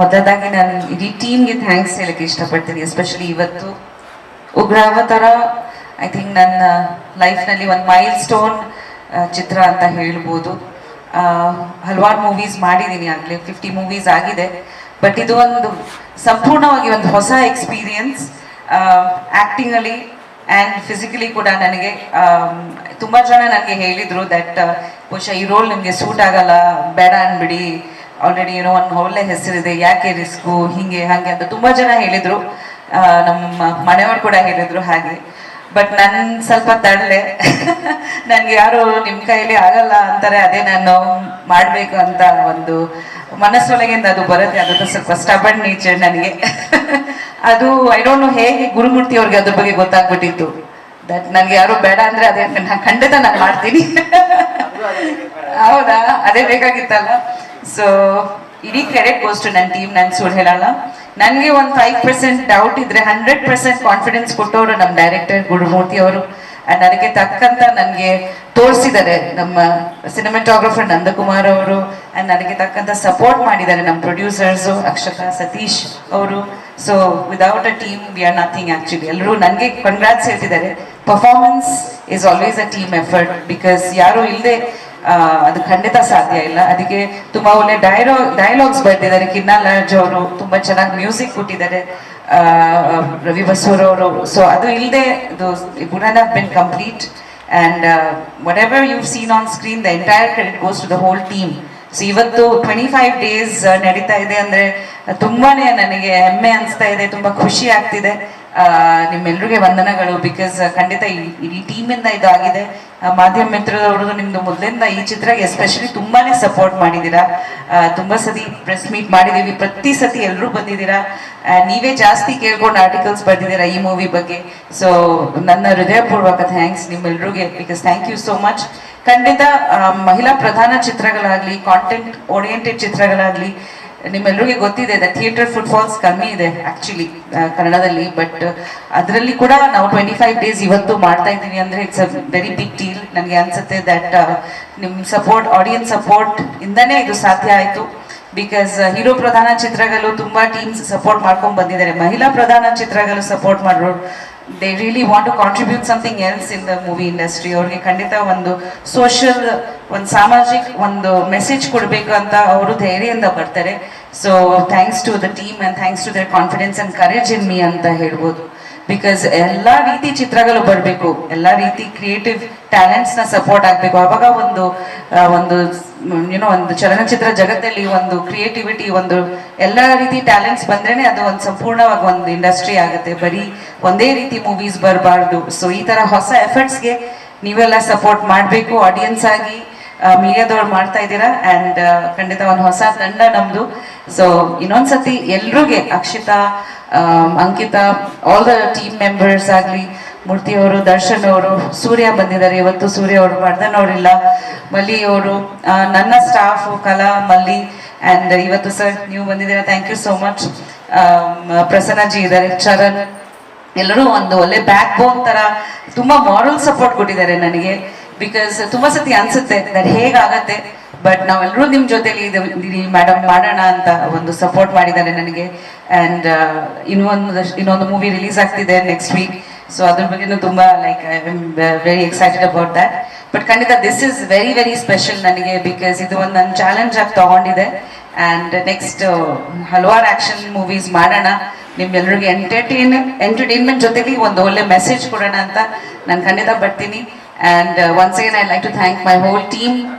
ಮೊದಲಾಗಿ ನಾನು ಇಡೀ ಟೀಮ್ಗೆ ಥ್ಯಾಂಕ್ಸ್ ಹೇಳಕ್ಕೆ ಇಷ್ಟಪಡ್ತೀನಿ ಎಸ್ಪೆಷಲಿ ಇವತ್ತು. ಉಗ್ರಾವತಾರ ಐ ಥಿಂಕ್ ನನ್ನ ಲೈಫ್ನಲ್ಲಿ ಒಂದು ಮೈಲ್ ಸ್ಟೋನ್ ಚಿತ್ರ ಅಂತ ಹೇಳ್ಬೋದು. ಹಲವಾರು ಮೂವೀಸ್ ಮಾಡಿದ್ದೀನಿ ಆಗಲೇ ಫಿಫ್ಟಿ ಮೂವೀಸ್ ಆಗಿದೆ. ಬಟ್ ಇದು ಒಂದು ಸಂಪೂರ್ಣವಾಗಿ ಒಂದು ಹೊಸ ಎಕ್ಸ್ಪೀರಿಯನ್ಸ್ ಆ್ಯಕ್ಟಿಂಗಲ್ಲಿ ಆ್ಯಂಡ್ ಫಿಸಿಕಲಿ ಕೂಡ ನನಗೆ ತುಂಬ ಜನ ನನಗೆ ಹೇಳಿದರು ದಟ್ ಬಹುಶಃ ಈ ರೋಲ್ ನಿಮಗೆ ಸೂಟ್ ಆಗಲ್ಲ, ಬೇಡ ಅನ್ಬಿಡಿ ಆಲ್ರೆಡಿ ಏನೋ ಒಂದು ಒಳ್ಳೆ ಹೆಸರಿದೆ, ಯಾಕೆ ರಿಸ್ಕು, ಹಿಂಗೆ, ಹಾಗೆ ಅಂತ ತುಂಬ ಜನ ಹೇಳಿದರು. ನಮ್ಮ ಮನೆಯವರು ಕೂಡ ಹೇಳಿದರು ಹಾಗೆ. ಬಟ್ ನನ್ ಸ್ವಲ್ಪ ತಳ್ಳೆ. ನನಗೆ ಯಾರು ನಿಮ್ಮ ಕೈಯಲ್ಲಿ ಆಗಲ್ಲ ಅಂತಾರೆ, ಅದೇ ನಾನು ಮಾಡಬೇಕು ಅಂತ ಒಂದು ಮನಸ್ಸೊಳಗಿಂದ ಅದು ಬರುತ್ತೆ. ಅದು ಸ್ವಲ್ಪ ಸ್ಟಬನ್ ನೇಚರ್ ನನಗೆ. ಅದು ಐ ಡೋಂಟ್ ನೋ ಹೇಗೆ ಗುರುಮೂರ್ತಿ ಅವ್ರಿಗೆ ಅದ್ರ ಬಗ್ಗೆ ಗೊತ್ತಾಗ್ಬಿಟ್ಟಿತ್ತು. ದಟ್ ನನಗೆ ಯಾರು ಬೇಡ ಅಂದ್ರೆ ಅದೇ, ನಾನು ಖಂಡಿತ ನಾನು ಮಾಡ್ತೀನಿ. ಹೌದಾ? ಅದೇ ಬೇಕಾಗಿತ್ತಲ್ಲ? ಸೊ ಇಡೀ ಕ್ರೆಡಿಟ್ ಗೋಸ್ ಟು ನನ್ನ ಟೀಮ್ ನಾನು ಸುಳ್ಳು ಹೇಳಲ್ಲ. ನನಗೆ ಒಂದು ಫೈವ್ ಪರ್ಸೆಂಟ್ ಡೌಟ್ ಇದ್ರೆ ಹಂಡ್ರೆಡ್ ಪರ್ಸೆಂಟ್ ಕಾನ್ಫಿಡೆನ್ಸ್ ಕೊಟ್ಟವರು ನಮ್ಮ ಡೈರೆಕ್ಟರ್ ಗುರುಮೂರ್ತಿ ಅವರು. ಅಂಡ್ ಅದಕ್ಕೆ ತಕ್ಕಂತ ನನಗೆ ತೋರಿಸಿದ್ದಾರೆ ನಮ್ಮ ಸಿನಿಮಾಟೋಗ್ರಫರ್ ನಂದಕುಮಾರ್ ಅವರು. ಅಂಡ್ ನನಗೆ ತಕ್ಕಂತ ಸಪೋರ್ಟ್ ಮಾಡಿದ್ದಾರೆ ನಮ್ಮ ಪ್ರೊಡ್ಯೂಸರ್ಸು ಅಕ್ಷತಾ, ಸತೀಶ್ ಅವರು. So without a team we are nothing actually ಎಲ್ಲರೂ ನನಗೆ ಕಂಗ್ರಾಟ್ಸ್ ಹೇಳ್ತಿದ್ದಾರೆ. Performance is always a team effort because ಯಾರು ಇಲ್ಲದೆ ಅದು ಖಂಡಿತ ಸಾಧ್ಯ ಇಲ್ಲ. ಅದಕ್ಕೆ ತುಂಬಾ ಒಳ್ಳೆ ಡೈಲಾ ಡೈಲಾಗ್ಸ್ ಬರ್ತಿದ್ದಾರೆ ಕಿನ್ನಾ ಲಾಜ್ ಅವರು ತುಂಬಾ ಚೆನ್ನಾಗಿ ಮ್ಯೂಸಿಕ್ ಕೊಟ್ಟಿದ್ದಾರೆ. ರವಿ ಬಸೂರ್ ಅವರು. ಸೊ ಅದು ಇಲ್ಲದೆ ಇದು have been complete and whatever you seen on screen the entire credit goes to the whole team so ಇವತ್ತು ಟ್ವೆಂಟಿ ಫೈವ್ ಡೇಸ್ ನಡೀತಾ ಇದೆ ಅಂದ್ರೆ ತುಂಬಾನೇ ನನಗೆ ಹೆಮ್ಮೆ ಅನಿಸ್ತಾ ಇದೆ. ತುಂಬಾ ಖುಷಿ ಆಗ್ತಿದೆ. ನಿಮ್ಮೆಲ್ರಿಗೆ ವಂದನೆಗಳು ಬಿಕಾಸ್ ಖಂಡಿತ ಇಡೀ ಟೀಮಿಂದ ಇದಾಗಿದೆ. ಮಾಧ್ಯಮ ಮಿತ್ರದವ್ರದ್ದು ನಿಮ್ದು ಮೊದಲಿಂದ ಈ ಚಿತ್ರಕ್ಕೆ ಎಸ್ಪೆಷಲಿ ತುಂಬಾನೇ ಸಪೋರ್ಟ್ ಮಾಡಿದ್ದೀರಾ. ತುಂಬಾ ಸತಿ ಪ್ರೆಸ್ ಮೀಟ್ ಮಾಡಿದೀವಿ ಪ್ರತಿ ಸತಿ ಎಲ್ಲರೂ ಬಂದಿದ್ದೀರಾ. ನೀವೇ ಜಾಸ್ತಿ ಕೇಳ್ಕೊಂಡು ಆರ್ಟಿಕಲ್ಸ್ ಬರ್ದಿದ್ದೀರಾ ಈ ಮೂವಿ ಬಗ್ಗೆ. ಸೊ ನನ್ನ ಹೃದಯಪೂರ್ವಕ thanks ನಿಮ್ಮೆಲ್ರಿಗೆ because thank you so much ಖಂಡಿತ ಮಹಿಳಾ ಪ್ರಧಾನ ಚಿತ್ರಗಳಾಗ್ಲಿ ಕಾಂಟೆಂಟ್ ಓರಿಯೆಂಟೆಡ್ ಚಿತ್ರಗಳಾಗ್ಲಿ ನಿಮ್ಮೆಲ್ಲರಿಗೆ ಗೊತ್ತಿದೆ ದ ಥಿಯೇಟರ್ ಫುಟ್ಫಾಲ್ಸ್ ಕಮ್ಮಿ ಇದೆ ಆಕ್ಚುಲಿ ಕನ್ನಡದಲ್ಲಿ ಬಟ್ ಅದರಲ್ಲಿ ಕೂಡ ನಾವು ಟ್ವೆಂಟಿ ಫೈವ್ ಡೇಸ್ ಇವತ್ತು ಮಾಡ್ತಾ ಇದ್ದೀನಿ ಅಂದ್ರೆ it's a very big deal ನನಗೆ ಅನ್ಸುತ್ತೆ ದಟ್ ನಿಮ್ಮ ಸಪೋರ್ಟ್ ಆಡಿಯನ್ಸ್ ಸಪೋರ್ಟ್ ಇಂದನೇ ಇದು ಸಾಧ್ಯ ಆಯಿತು. ಬಿಕಾಸ್ ಹೀರೋ ಪ್ರಧಾನ ಚಿತ್ರಗಳು ತುಂಬ ಟೀಮ್ಸ್ ಸಪೋರ್ಟ್ ಮಾಡ್ಕೊಂಡು ಬಂದಿದ್ದಾರೆ. ಮಹಿಳಾ ಪ್ರಧಾನ ಚಿತ್ರಗಳು ಸಪೋರ್ಟ್ ಮಾಡೋರು they really want to contribute something else in the movie industry ಅವ್ರಿಗೆ ಖಂಡಿತ ಒಂದು ಸೋಷಿಯಲ್ ಒಂದು ಸಾಮಾಜಿಕ ಒಂದು ಮೆಸೇಜ್ ಕೊಡಬೇಕು ಅಂತ ಅವರು ಧೈರ್ಯದಿಂದ ಬರ್ತಾರೆ. So thanks to the team and thanks to their confidence and courage in me ಅಂತ ಹೇಳ್ಬೋದು. ಬಿಕಾಸ್ ಎಲ್ಲ ರೀತಿ ಚಿತ್ರಗಳು ಬರಬೇಕು, ಎಲ್ಲ ರೀತಿ ಕ್ರಿಯೇಟಿವ್ ಟ್ಯಾಲೆಂಟ್ಸ್ನ ಸಪೋರ್ಟ್ ಆಗಬೇಕು. ಅವಾಗ ಒಂದು ಒಂದು ಏನೋ ಒಂದು ಚಲನಚಿತ್ರ ಜಗತ್ತಲ್ಲಿ ಒಂದು ಕ್ರಿಯೇಟಿವಿಟಿ ಒಂದು ಎಲ್ಲ ರೀತಿ ಟ್ಯಾಲೆಂಟ್ಸ್ ಬಂದ್ರೇನೆ ಅದು ಒಂದು ಸಂಪೂರ್ಣವಾಗಿ ಒಂದು ಇಂಡಸ್ಟ್ರಿ ಆಗುತ್ತೆ. ಬರೀ ಒಂದೇ ರೀತಿ ಮೂವೀಸ್ ಬರಬಾರ್ದು. ಸೊ ಈ ಥರ ಹೊಸ ಎಫರ್ಟ್ಸ್ಗೆ ನೀವೆಲ್ಲ ಸಪೋರ್ಟ್ ಮಾಡಬೇಕು ಆಡಿಯನ್ಸ್ ಆಗಿ. ಮೀಡಿಯಾದವ್ರು ಮಾಡ್ತಾ ಇದ್ದೀರಾ? ಅಂಡ್ ಖಂಡಿತ ಒಂದು ಹೊಸ ತಂಡ ನಮ್ದು. ಸೊ ಇನ್ನೊಂದ್ಸತಿ ಎಲ್ರಿಗೆ Akshita Ankita all the team members ಆಗ್ಲಿ, ಮೂರ್ತಿ ಅವರು, ದರ್ಶನ್ ಅವರು, ಸೂರ್ಯ ಬಂದಿದ್ದಾರೆ. ಇವತ್ತು ಸೂರ್ಯ ಅವರು ವರ್ಧನ್ ನೋಡಿಲ್ಲ ಮಲ್ಲಿ ಅವರು ನನ್ನ ಸ್ಟಾಫ್ ಕಲಾ, ಮಲ್ಲಿ ಅಂಡ್ ಇವತ್ತು ಸರ್ ನೀವು ಬಂದಿದ್ದೀರಾ? Thank you so much Prasannaji ಇದ್ದಾರೆ. ಚರಣ್, ಎಲ್ಲರೂ ಒಂದು ಒಳ್ಳೆ ಬ್ಯಾಕ್ ಬೋನ್ ತರ ತುಂಬಾ ಮಾರಲ್ ಸಪೋರ್ಟ್ ಕೊಟ್ಟಿದ್ದಾರೆ ನನಗೆ. ಬಿಕಾಸ್ ತುಂಬಾ ಸತಿ ಅನ್ಸುತ್ತೆ ದಟ್ ಹೇಗಾಗತ್ತೆ ಬಟ್ ನಾವೆಲ್ಲರೂ ನಿಮ್ ಜೊತೆಲಿ ಮೇಡಮ್ ಮಾಡೋಣ ಅಂತ ಒಂದು ಸಪೋರ್ಟ್ ಮಾಡಿದ್ದಾರೆ ನನಗೆ. ಅಂಡ್ ಇನ್ನೊಂದು ಇನ್ನೊಂದು ಮೂವಿ ರಿಲೀಸ್ ಆಗ್ತಿದೆ ನೆಕ್ಸ್ಟ್ ವೀಕ್ ಸೊ ಅದ್ರ ಬಗ್ಗೆನೂ ತುಂಬಾ like I am very excited about that but ಖಂಡಿತ this is very very special ನನಗೆ ಬಿಕಾಸ್ ಇದು ಒಂದು ನನ್ನ ಚಾಲೆಂಜ್ ಆಗಿ ತಗೊಂಡಿದೆ. ಅಂಡ್ ನೆಕ್ಸ್ಟ್ ಹಲವಾರು ಆಕ್ಷನ್ ಮೂವೀಸ್ ಮಾಡೋಣ. ನಿಮ್ಮೆಲ್ಲರಿಗೆ ಎಂಟರ್ಟೈನ್ ಎಂಟರ್ಟೈನ್ಮೆಂಟ್ ಜೊತೆಗೆ ಒಂದು ಒಳ್ಳೆ ಮೆಸೇಜ್ ಕೊಡೋಣ ಅಂತ ನಾನು ಖಂಡಿತ ಬರ್ತೀನಿ. And uh, once again, I'd like to thank my whole team.